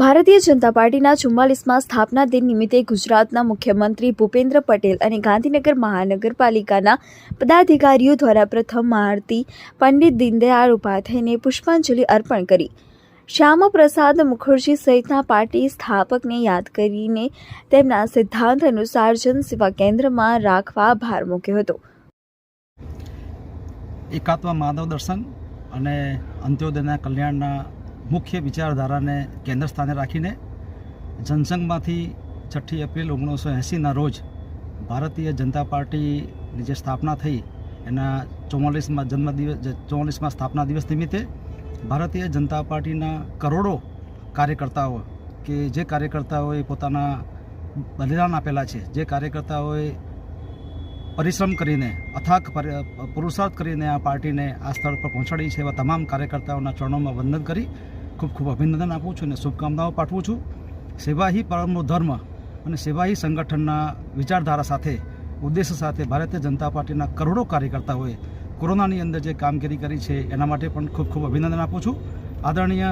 ભારતીય જનતા પાર્ટીના ચુમ્માલીસમાં સ્થાપના દિન નિમિત્તે ગુજરાતના મુખ્યમંત્રી ભૂપેન્દ્ર પટેલ અને ગાંધીનગર મહાનગરપાલિકાના પદાધિકારીઓ દ્વારા પ્રથમ મહારતી પંડિત દીનદયાળ ઉપાધ્યાયને પુષ્પાંજલિ અર્પણ કરી. શ્યામાપ્રસાદ મુખર્જી સહિતના પાર્ટી સ્થાપકને યાદ કરીને તેમના સિદ્ધાંત અનુસાર જન સેવા કેન્દ્રમાં રાખવા ભાર મૂક્યો હતો. એકાત્મ માનવ દર્શન અને અંત્યોદયના કલ્યાણના મુખ્ય વિચારધારાને કેન્દ્ર સ્થાને રાખીને જનસંઘમાંથી છઠ્ઠી એપ્રિલ ઓગણીસો એંસીના રોજ ભારતીય જનતા પાર્ટીની જે સ્થાપના થઈ, એના ચોમાલીસમાં જન્મદિવસ ચોમાલીસમાં સ્થાપના દિવસ નિમિત્તે ભારતીય જનતા પાર્ટીના કરોડો કાર્યકર્તાઓ કે જે કાર્યકર્તાઓએ પોતાના બલિદાન આપેલા છે, જે કાર્યકર્તાઓએ પરિશ્રમ કરીને, અથાક પરી- પુરુષાર્થ કરીને આ પાર્ટીને આ સ્થળ પર પહોંચાડી છે એવા તમામ કાર્યકર્તાઓના ચરણોમાં વંદન કરી ખૂબ ખૂબ અભિનંદન આપું છું અને શુભકામનાઓ પાઠવું છું. સેવા હી પરમનો ધર્મ અને સેવા હી સંગઠનના વિચારધારા સાથે ઉદ્દેશ સાથે ભારતીય જનતા પાર્ટીના કરોડો કાર્યકર્તાઓએ કોરોનાની અંદર જે કામગીરી કરી છે, એના માટે પણ ખૂબ ખૂબ અભિનંદન આપું છું. આદરણીય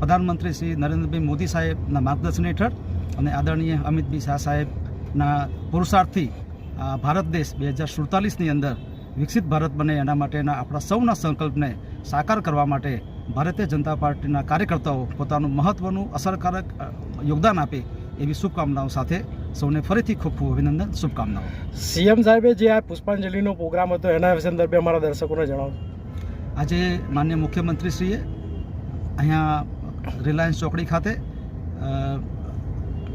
પ્રધાનમંત્રી શ્રી નરેન્દ્રભાઈ મોદી સાહેબના માર્ગદર્શન હેઠળ અને આદરણીય અમિતભાઈ શાહ સાહેબના પુરુષાર્થથી ભારત દેશ બે હજાર સુડતાલીસની અંદર વિકસિત ભારત બને એના માટેના આપણા સૌના સંકલ્પને સાકાર કરવા માટે ભારતીય જનતા પાર્ટીના કાર્યકર્તાઓ પોતાનું મહત્ત્વનું અસરકારક યોગદાન આપે એવી શુભકામનાઓ સાથે સૌને ફરીથી ખૂબ ખૂબ અભિનંદન શુભકામનાઓ. સીએમ સાહેબે જે આ પુષ્પાંજલિનો પ્રોગ્રામ હતો એના સંદર્ભે અમારા દર્શકોને જણાવો. આજે માન્ય મુખ્યમંત્રીશ્રીએ અહીંયા રિલાયન્સ ચોકડી ખાતે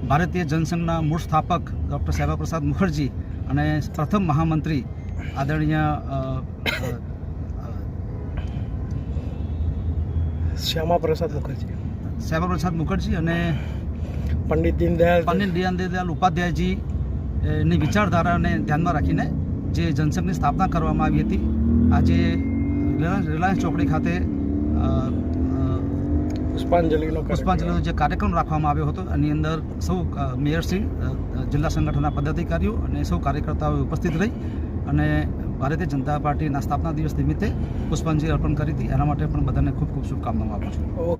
ભારતીય જનસંઘના મૂળ સ્થાપક ડૉક્ટર શ્યામાપ્રસાદ મુખર્જી અને પ્રથમ મહામંત્રી આદરણીય અ, અ, શ્યામા પ્રસાદ મુખર્જી. શ્યામાપ્રસાદ મુખર્જી અને પંડિત દીનદયાળ પંડિત દીનદયાળ ઉપાધ્યાયજી ની વિચારધારાને ધ્યાનમાં રાખીને જે જનસંઘની સ્થાપના કરવામાં આવી હતી આજે રિલાયન્સ ચોકડી ખાતે પુષ્પાંજલિનો પુષ્પાંજલિનો જે કાર્યક્રમ રાખવામાં આવ્યો હતો એની અંદર સૌ મેયરશ્રી જિલ્લા સંગઠનના પદાધિકારીઓ અને સૌ કાર્યકર્તાઓ ઉપસ્થિત રહી અને ભારતીય જનતા પાર્ટીના સ્થાપના દિવસ નિમિત્તે પુષ્પાંજલિ અર્પણ કરી હતી. એના માટે પણ બધાને ખૂબ ખૂબ શુભકામનાઓ આપું છું.